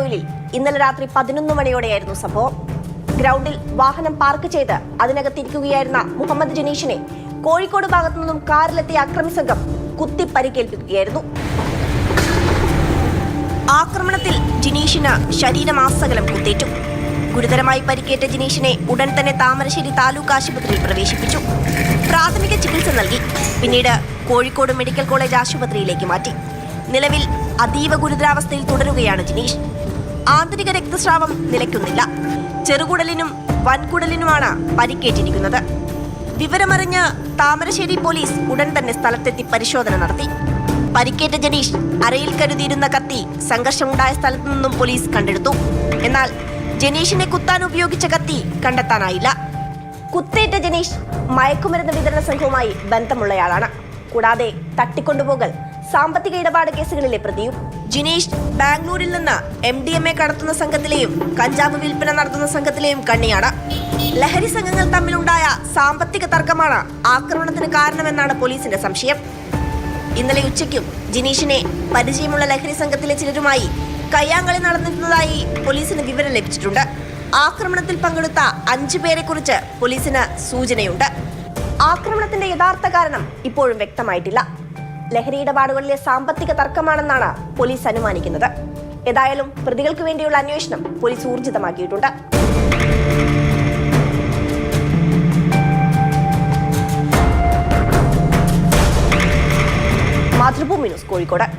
ഓയിലിൽ ഇന്നലെ രാത്രി പതിനൊന്ന് മണിയോടെയായിരുന്നു സംഭവം. ഗ്രൗണ്ടിൽ വാഹനം പാർക്ക് ചെയ്ത് അതിനകത്തിരിക്കുകയായിരുന്ന മുഹമ്മദ് ജനീഷിനെ കോഴിക്കോട് ഭാഗത്തു നിന്നും കാറിലെത്തിയ അക്രമി സംഘം കുത്തി പരിക്കേൽപ്പിക്കുകയായിരുന്നു ആക്രമണത്തിൽ ജിനീഷിന് ശരീരമാസകലം കുത്തേറ്റു ഗുരുതരമായി പരിക്കേറ്റ ജിനീഷിനെ ഉടൻ തന്നെ താമരശ്ശേരി താലൂക്ക് ആശുപത്രിയിൽ പ്രവേശിപ്പിച്ചു. പ്രാഥമിക ചികിത്സ നൽകി. പിന്നീട് കോഴിക്കോട് മെഡിക്കൽ കോളേജ് ആശുപത്രിയിലേക്ക് മാറ്റി. നിലവിൽ അതീവ ഗുരുതരാവസ്ഥയിൽ തുടരുകയാണ് ജിനീഷ്. ആന്തരിക രക്തസ്രാവം നിലയ്ക്കുന്നില്ല. ചെറുകുടലിനും വൻകുടലിനുമാണ് പരിക്കേറ്റിരിക്കുന്നത്. വിവരമറിഞ്ഞ് താമരശ്ശേരി പോലീസ് ഉടൻ തന്നെ സ്ഥലത്തെത്തി പരിശോധന നടത്തി. പരിക്കേറ്റ ജനീഷ് അരയിൽ കരുതിയിരുന്ന കത്തി സംഘർഷമുണ്ടായ സ്ഥലത്തു നിന്നും പോലീസ് കണ്ടെടുത്തു. എന്നാൽ ജനീഷിനെ കുത്താൻ ഉപയോഗിച്ച കത്തി കണ്ടെത്താനായില്ല. കുത്തേറ്റ ജനീഷ് മയക്കുമരുന്ന് വിതരണ സംഘവുമായി ബന്ധമുള്ളയാളാണ്. കൂടാതെ തട്ടിക്കൊണ്ടുപോകൽ സാമ്പത്തിക ഇടപാട് കേസുകളിലെ പ്രതിയും ജിനീഷ് ബാംഗ്ലൂരിൽ നിന്ന് എം ഡി എം എ കടത്തുന്ന സംഘത്തിലെയും കഞ്ചാവ് വിൽപ്പന നടത്തുന്ന സംഘത്തിലെയും കണ്ണിയാണ്. ലഹരി സംഘങ്ങൾ തമ്മിലുണ്ടായ സാമ്പത്തിക തർക്കമാണ് ആക്രമണത്തിന് കാരണമെന്നാണ് പോലീസിന്റെ സംശയം. ഇന്നലെ ഉച്ചയ്ക്കും ജിനീഷിനെ പരിചയമുള്ള ലഹരി സംഘത്തിലെ ചിലരുമായി കയ്യാങ്കളി നടന്നിരുന്നതായി പോലീസിന് വിവരം ലഭിച്ചിട്ടുണ്ട്. ആക്രമണത്തിൽ പങ്കെടുത്ത അഞ്ചു പേരെ കുറിച്ച് പോലീസിന് സൂചനയുണ്ട്. ആക്രമണത്തിന്റെ യഥാർത്ഥ കാരണം ഇപ്പോഴും വ്യക്തമായിട്ടില്ല. ലഹരി ഇടപാടുകളിലെ സാമ്പത്തിക തർക്കമാണെന്നാണ് പോലീസ് അനുമാനിക്കുന്നത്. ഏതായാലും പ്രതികൾക്ക് വേണ്ടിയുള്ള അന്വേഷണം പോലീസ് ഊർജിതമാക്കിയിട്ടുണ്ട്. മാതൃഭൂമി ന്യൂസ് കോഴിക്കോട്.